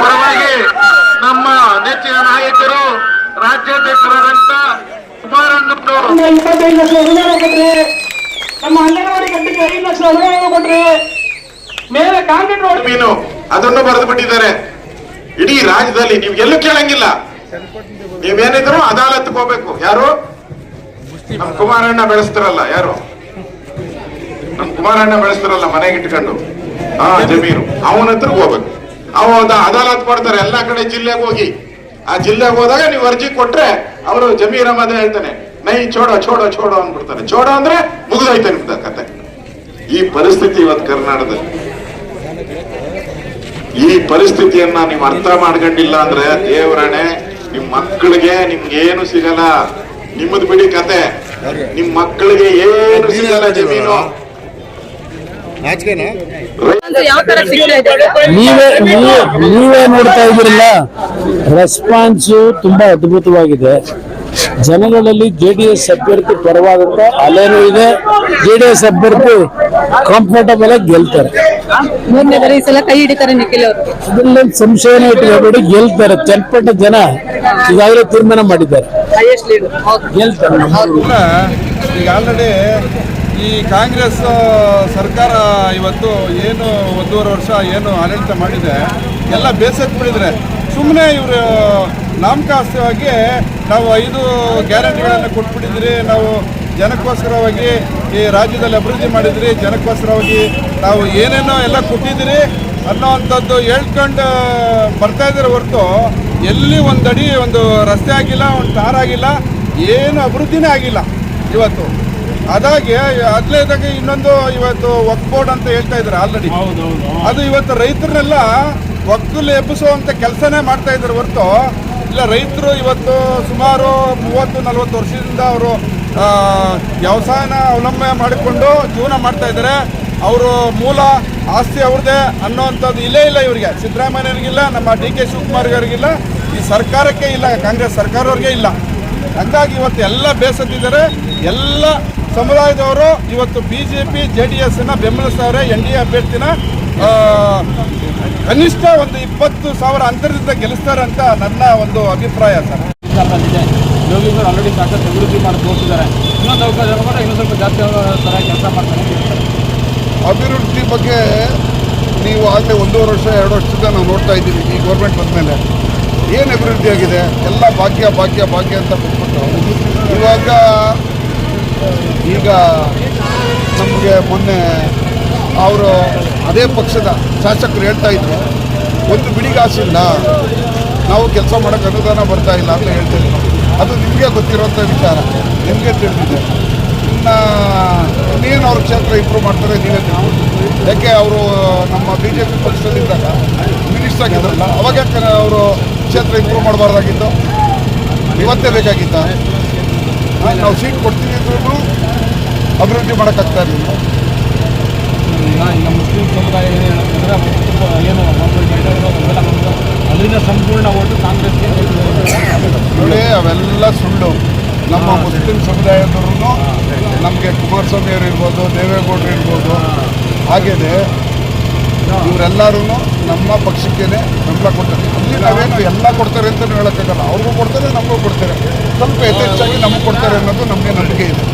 ಪರವಾಗಿ ನಮ್ಮ ನೆಚ್ಚಿನ ನಾಯಕರು ರಾಜ್ಯಾಧ್ಯಕ್ಷರಾದಂತ ಕುಮಾರಣ್ಣವರು ನಮ್ಮ ಇಪ್ಪತ್ತೈದು ಲಕ್ಷ ಅನುದಾನ ಕೊಟ್ರೆ. ನಮ್ಮ ಅಂಗನವಾಡಿ ಕಟ್ಟಿಗೆ ಐದು ಲಕ್ಷ ಅನುದಾನ ಕೊಟ್ರೆ. ಮೇಲೆ ಕಾಂಕ್ರೀಟ್ ರೋಡ್ ಮೀನು ಅದನ್ನು ಬರೆದು ಬಿಟ್ಟಿದ್ದಾರೆ. ಇಡೀ ರಾಜ್ಯದಲ್ಲಿ ನೀವು ಎಲ್ಲೂ ಕೇಳಂಗಿಲ್ಲ. ನೀವೇನಿದ್ರು ಅದಾಲತ್ಗೆ ಹೋಗ್ಬೇಕು. ಯಾರು? ನಮ್ ಕುಮಾರಣ್ಣ ಬೆಳೆಸ್ತಿರಲ್ಲ ಯಾರು? ನಮ್ ಕುಮಾರಣ್ಣ ಬೆಳೆಸ್ತಿರಲ್ಲ ಮನೆಗೆ ಇಟ್ಕೊಂಡು. ಹಾ ಜಮೀನು, ಅವನ ಹತ್ರ ಹೋಗ್ಬೇಕು. ಅವ ಅದ- ಅದಾಲತ್ ಮಾಡ್ತಾರೆ, ಎಲ್ಲಾ ಕಡೆ ಜಿಲ್ಲೆಗೆ ಹೋಗಿ. ಆ ಜಿಲ್ಲೆಗೆ ಹೋದಾಗ ನೀವು ಅರ್ಜಿ ಕೊಟ್ರೆ ಅವರು ಜಮೀರ್ ಅಹಮದ್ ಹೇಳ್ತಾನೆ ನೈ ಚೋಡ ಚೋಡ ಚೋಡ ಅಂದ್ಬಿಡ್ತಾರೆ. ಚೋಡ ಅಂದ್ರೆ ಮುಗಿದೋಯ್ತು ನಿಮ್ದ ಕತೆ. ಈ ಪರಿಸ್ಥಿತಿ ಇವತ್ತು ಕರ್ನಾಟಕದಲ್ಲಿ. ಈ ಪರಿಸ್ಥಿತಿಯನ್ನ ನೀವು ಅರ್ಥ ಮಾಡ್ಕೊಂಡಿಲ್ಲ ಅಂದ್ರೆ ದೇವರಣೆ ನಿಮ್ ಮಕ್ಕಳಿಗೆ ನಿಮ್ಗೆ ಏನು ಸಿಗಲ್ಲ. ನಿಮ್ಮದು ಬಿಡಿ ಕತೆ. ನಿಮ್ ಮಕ್ಕಳಿಗೆ ಏನು ಸಿಗಲ್ಲ ಜಮೀನು. ನೀವೇ ನೀವೇ ನೀವೇ ನೋಡ್ತಾ ಇದ್ರಲ್ಲ ರೆಸ್ಪಾನ್ಸ್ ತುಂಬಾ ಅದ್ಭುತವಾಗಿದೆ. ಜನಗಳಲ್ಲಿ ಜೆ ಡಿ ಎಸ್ ಅಭ್ಯರ್ಥಿ ಪರವಾದಂತ ಅಲೆನೂ ಇದೆ. ಜೆ ಡಿ ಎಸ್ ಅಭ್ಯರ್ಥಿ ಕಂಫರ್ಟಬಲ್ ಆಗಿ ಗೆಲ್ತಾರೆ. ಅದ್ರಲ್ಲಿ ಸಂಶಯನೇ ಇಟ್ಕೋಬೇಡಿ ಗೆಲ್ತಾರೆ. ಚನ್ನಪಟ್ಟ ಜನ ಈಗಾಗಲೇ ತೀರ್ಮಾನ ಮಾಡಿದ್ದಾರೆ. ಗೆಲ್ತಾರೆ. ಈಗ ಆಲ್ರೆಡಿ ಈ ಕಾಂಗ್ರೆಸ್ ಸರ್ಕಾರ ಇವತ್ತು ಏನು ಒಂದೂವರೆ ವರ್ಷ ಏನು ಆಡಳಿತ ಮಾಡಿದೆ, ಎಲ್ಲ ಬೇಸತ್ತು ಬಿಡಿದ್ರೆ ಸುಮ್ಮನೆ ಇವರು ನಾಮಕಾಸ್ತವಾಗಿ ನಾವು ಐದು ಗ್ಯಾರಂಟಿಗಳನ್ನು ಕೊಟ್ಬಿಟ್ಟಿದ್ರಿ, ನಾವು ಜನಕ್ಕೋಸ್ಕರವಾಗಿ ಈ ರಾಜ್ಯದಲ್ಲಿ ಅಭಿವೃದ್ಧಿ ಮಾಡಿದ್ರಿ, ಜನಕ್ಕೋಸ್ಕರವಾಗಿ ನಾವು ಏನೇನೋ ಎಲ್ಲ ಕೊಟ್ಟಿದ್ದೀರಿ ಅನ್ನೋವಂಥದ್ದು ಹೇಳ್ಕೊಂಡು ಬರ್ತಾ ಇದ್ದಾರೆ ಹೊರತು ಎಲ್ಲಿ ಒಂದು ಅಡಿ ಒಂದು ರಸ್ತೆ ಆಗಿಲ್ಲ, ಒಂದು ಟಾರ್ ಆಗಿಲ್ಲ, ಏನು ಅಭಿವೃದ್ಧಿನೇ ಆಗಿಲ್ಲ ಇವತ್ತು. ಅದಾಗಿ ಅದ್ಲೇದಾಗ ಇನ್ನೊಂದು ಇವತ್ತು ವಕ್ ಬೋರ್ಡ್ ಅಂತ ಹೇಳ್ತಾ ಇದ್ದಾರೆ ಆಲ್ರೆಡಿ ಅದು ಇವತ್ತು ರೈತರನ್ನೆಲ್ಲ ಒಕ್ಕಲು ಎಬ್ಬಿಸುವಂತ ಕೆಲಸನೇ ಮಾಡ್ತಾ ಇದ್ದಾರೆ ಹೊರತು. ಇಲ್ಲ ರೈತರು ಇವತ್ತು ಸುಮಾರು ಮೂವತ್ತು ನಲವತ್ತು ವರ್ಷದಿಂದ ಅವರು ವ್ಯವಸಾಯನ ಅವಲಂಬನೆ ಮಾಡಿಕೊಂಡು ಜೀವನ ಮಾಡ್ತಾ ಇದ್ದಾರೆ. ಅವರು ಮೂಲ ಆಸ್ತಿ ಅವ್ರದೇ ಅನ್ನೋವಂಥದ್ದು ಇಲ್ಲೇ ಇಲ್ಲ ಇವರಿಗೆ. ಸಿದ್ದರಾಮಯ್ಯವ್ರಿಗಿಲ್ಲ ನಮ್ಮ ಡಿ ಕೆ ಶಿವಕುಮಾರ್ ಅವರಿಗಿಲ್ಲ ಈ ಸರ್ಕಾರಕ್ಕೆ ಇಲ್ಲ ಕಾಂಗ್ರೆಸ್ ಸರ್ಕಾರವ್ರಿಗೆ ಇಲ್ಲ. ಹಂಗಾಗಿ ಇವತ್ತು ಎಲ್ಲ ಬೇಸತ್ತಿದ್ದಾರೆ. ಎಲ್ಲ ಸಮುದಾಯದವರು ಇವತ್ತು B J P J D ಎಸ್ನ ಬೆಂಬಲಿಸ್ತಾವ್ರೆ ಎನ್ ಡಿ ಎ ಅಭ್ಯರ್ಥಿನ ಕನಿಷ್ಠ ಒಂದು ಇಪ್ಪತ್ತು ಸಾವಿರ ಅಂತರದಿಂದ ಗೆಲ್ಲಿಸ್ತಾರೆ ಅಂತ ನನ್ನ ಒಂದು ಅಭಿಪ್ರಾಯ ಸರ್. ಬಂದಿದೆ ಯೋಗೀಶ್ವರ್ ಆಲ್ರೆಡಿ ಸಾಕಷ್ಟು ಅಭಿವೃದ್ಧಿ ಮಾಡಿ ತೋರಿಸಿದ್ದಾರೆ. ಇನ್ನೊಂದು ಅವಕಾಶ ಕೂಡ ಇನ್ನೂ ಸ್ವಲ್ಪ ಜಾಸ್ತಿ ಥರ ಕೆಲಸ ಮಾಡ್ತಾರೆ. ಅಭಿವೃದ್ಧಿ ಬಗ್ಗೆ ನೀವು ಆಗಲೇ ಒಂದೂವರೆ ವರ್ಷ ಎರಡು ವರ್ಷದಿಂದ ನಾವು ನೋಡ್ತಾ ಇದ್ದೀವಿ ಈ ಗೌರ್ಮೆಂಟ್ ಬಂದಮೇಲೆ. ಏನು ಅಭಿವೃದ್ಧಿ ಆಗಿದೆ? ಎಲ್ಲ ಭಾಗ್ಯ ಭಾಗ್ಯ ಭಾಗ್ಯ ಅಂತ ಕೊಟ್ಬಿಟ್ಟು ಇವಾಗ ಈಗ ನಮಗೆ ಮೊನ್ನೆ ಅವರು ಅದೇ ಪಕ್ಷದ ಶಾಸಕರು ಹೇಳ್ತಾ ಇದ್ರು, ಒಂದು ಬಿಡಿಗಾಸಿಲ್ಲ, ನಾವು ಕೆಲಸ ಮಾಡೋಕ್ಕೆ ಅನುದಾನ ಬರ್ತಾ ಇಲ್ಲ ಅಂತ ಹೇಳ್ತಿದ್ರು ಅದು ನಿಮಗೆ ಗೊತ್ತಿರೋಂಥ ವಿಚಾರ, ನಿಮಗೆ ತಿಳಿದಿದೆ. ಇನ್ನು ಇನ್ನೇನು ಅವ್ರ ಕ್ಷೇತ್ರ ಇಂಪ್ರೂವ್ ಮಾಡ್ತಾರೆ ನೀವೇ ಯಾಕೆ ಅವರು ನಮ್ಮ ಬಿ ಜೆ ಪಿ ಪಕ್ಷದಲ್ಲಿದ್ದಾಗ ಮಿನಿಸ್ಟರ್ ಆಗಿದ್ರಲ್ಲ, ಅವಾಗ ಯಾಕೆ ಅವರು ಕ್ಷೇತ್ರ ಇಂಪ್ರೂವ್ ಮಾಡಬಾರ್ದಾಗಿತ್ತು? ಇವತ್ತೇ ಬೇಕಾಗಿತ್ತ? ನಾವು ಸೀಟ್ ಕೊಡ್ತೀವಿ ಅಂದ್ರೂ ಅಭಿವೃದ್ಧಿ ಮಾಡೋಕ್ಕಾಗ್ತಾ ಇರಲಿಲ್ಲ. ಈಗ ಈಗ ಮುಸ್ಲಿಂ ಸಮುದಾಯ ಏನು ಅದರಿಂದ ಸಂಪೂರ್ಣ ಓಟು ಕಾಂಗ್ರೆಸ್ಗೆ ನೋಡಿ ಅವೆಲ್ಲ ಸುಳ್ಳು. ನಮ್ಮ ಮುಸ್ಲಿಂ ಸಮುದಾಯದವ್ರೂ ನಮಗೆ ಕುಮಾರಸ್ವಾಮಿಯವರು ಇರ್ಬೋದು ದೇವೇಗೌಡರು ಇರ್ಬೋದು ಹಾಗೆಯೇ ಇವರೆಲ್ಲರೂ ನಮ್ಮ ಪಕ್ಷಕ್ಕೇನೆ ಬೆಂಬಲ ಕೊಡ್ತಾರೆ. ಅಲ್ಲಿ ನಾವೇನು ಎಲ್ಲ ಕೊಡ್ತಾರೆ ಅಂತ ಹೇಳೋಕ್ಕಾಗಲ್ಲ. ಅವ್ರಿಗೂ ಕೊಡ್ತಾರೆ, ನಮಗೂ ಕೊಡ್ತಾರೆ. ಸ್ವಲ್ಪ ಯಥೇಚ್ಛಾಗಿ ನಮಗೆ ಕೊಡ್ತಾರೆ ಅನ್ನೋದು ನಮಗೆ ನಂಬಿಕೆ ಇದೆ.